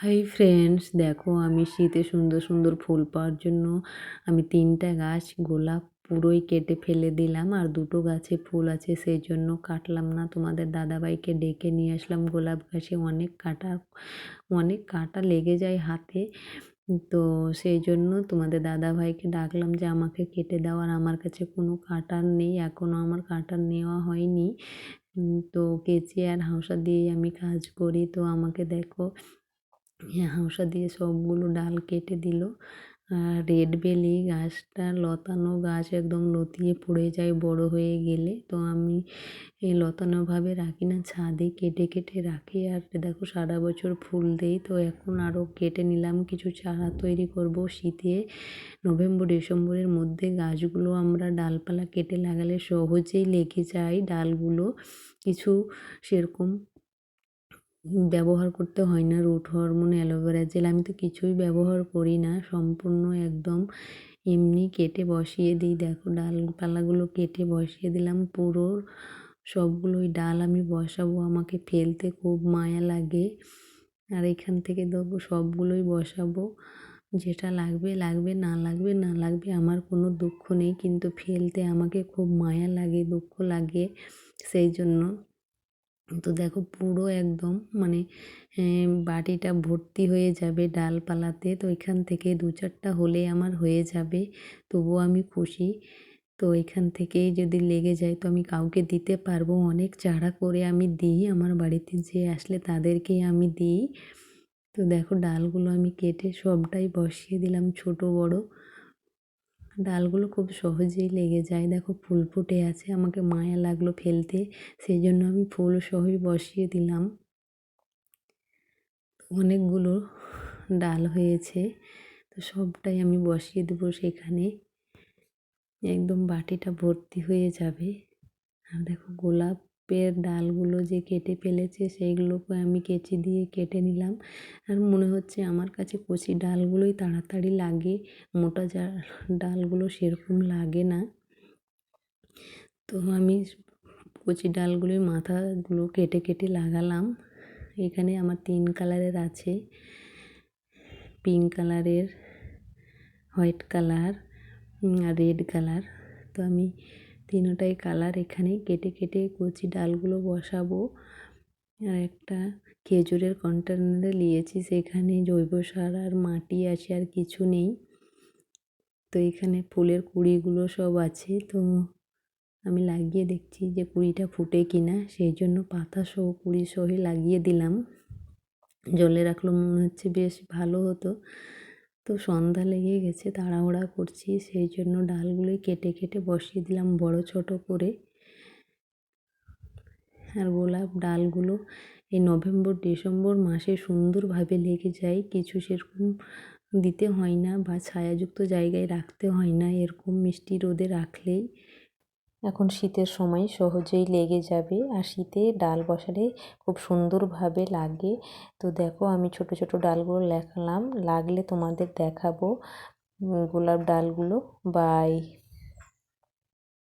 Hi friends, দেখো আমি শীতে সুন্দর সুন্দর ফুল পাওয়ার জন্য আমি তিনটা গাছ, গোলাপ পুরোই কেটে ফেলে দিলাম আর দুটো গাছে ফুল আছে, সেই জন্য কাটলাম না। তোমাদের দাদাভাইকে ডেকে নিয়ে আসলাম গোলাপ গাছে, অনেক কাটা অনেক কাটা লেগে যায় হাতে। তো সেই জন্য তোমাদের দাদাভাইকে ডাকলাম যে আমাকে কেটে দাও আর আমার কাছে কোনো কাটার নেই, এখনও আমার কাটার নেওয়া হয়নি। তো কেচি আর হাঁসা দিয়েই আমি কাজ করি। তো আমাকে দেখো হাঁসা দিয়ে সবগুলো ডাল কেটে দিল। আর রেড বেলি গাছটা লতানো গাছ একদম লতিয়ে পড়ে যায় বড় হয়ে গেলে। তো আমি এই লতানোভাবে রাখি না, ছাদে কেটে কেটে রাখি। আর দেখো, সারা বছর ফুল দেই, তো এখন আরও কেটে নিলাম। কিছু চারা তৈরি করব শীতে। নভেম্বর, ডিসেম্বরের মধ্যে গাছগুলো আমরা ডালপালা কেটে লাগালে সহজেই লেগে যায় ডালগুলো। কিছু সেরকম ব্যবহার করতে হয় না রুট হরমোন অ্যালোভেরা জেল আমি তো কিছুই ব্যবহার করি না, সম্পূর্ণ একদম এমনি কেটে বসিয়ে দিই। দেখো ডালপালাগুলো কেটে বসিয়ে দিলাম, পুরো সবগুলোই ডাল আমি বসাবো, আমাকে ফেলতে খুব মায়া লাগে। আর এখান থেকে দেবো সবগুলোই বসাবো, যেটা লাগবে লাগবে, না লাগবে না লাগবে আমার কোনো দুঃখ নেই, কিন্তু ফেলতে আমাকে খুব মায়া লাগে, দুঃখ লাগে, সেই জন্য তো দেখো পুরো একদম মানে বাটিটা ভর্তি হয়ে যাবে ডালপালাতে। তো এখান থেকে দু চারটা হলে আমার হয়ে যাবে, তবুও আমি খুশি। তো এখান থেকেই যদি লেগে যায় তো আমি কাউকে দিতে পারব। অনেক চারা করে আমি দিই, আমার বাড়িতে যে আসলে তাদেরকেই আমি দিই। তো দেখো ডালগুলো আমি কেটে সবটাই বসিয়ে দিলাম ছোট বড়। ডালগুলো খুব সহজেই লেগে যায়। দেখো ফুল ফুটে আছে, আমাকে মায়া লাগল ফেলতে, সেই জন্য আমি ফুল সহই বসিয়ে দিলাম। অনেকগুলো ডাল হয়েছে, তো সবটাই আমি বসিয়ে দেবো সেখানে। একদম বাটিটা ভর্তি হয়ে যাবে। আর দেখো গোলাপ পের ডালগুলো যে কেটে ফেলেছে সেইগুলোকে আমি কেচি দিয়ে কেটে নিলাম। আর মনে হচ্ছে আমার কাছে কচি ডালগুলোই তাড়াতাড়ি লাগে, মোটা যা ডালগুলো সেরকম লাগে না। তো আমি কচি ডালগুলোই মাথাগুলো কেটে কেটে লাগালাম। এখানে আমার তিন কালারের আছে। পিঙ্ক কালারের, হোয়াইট কালার আর রেড কালার। তো আমি তিনোটাই কালার এখানে। কেটে কেটে কচি ডালগুলো বসাবো। আর একটা খেজুরের কন্টেনারে নিয়েছি, সেখানে জৈব সার আর মাটি আছে, আর কিছু নেই। তো এখানে ফুলের কুড়িগুলো সব আছে। তো আমি লাগিয়ে দেখছি যে কুড়িটা ফুটে কিনা। সেই জন্য পাতা সহ কুড়ি সহই লাগিয়ে দিলাম। জলে রাখল মনে হচ্ছে বেশ ভালো হতো। তো সন্ধ্যা লেগে গেছে, তাড়াহুড়া করছি, সেই জন্য ডালগুলোই কেটে কেটে বসিয়ে দিলাম বড় ছোট করে। আর গোলাপ ডালগুলো এই নভেম্বর, ডিসেম্বর মাসে সুন্দরভাবে লেগে যায়, কিছু সেরকম দিতে হয় না বা ছায়াযুক্ত জায়গায় রাখতে হয় না, এরকম মিষ্টি রোদে রাখলেই। এখন শীতের সময় সহজেই লেগে যাবে। আর শীতে ডাল বসালে খুব সুন্দরভাবে লাগে। তো দেখো, আমি ছোট ছোট ডালগুলো লেখালাম। লাগলে তোমাদের দেখাবো গোলাপ ডালগুলো। বাই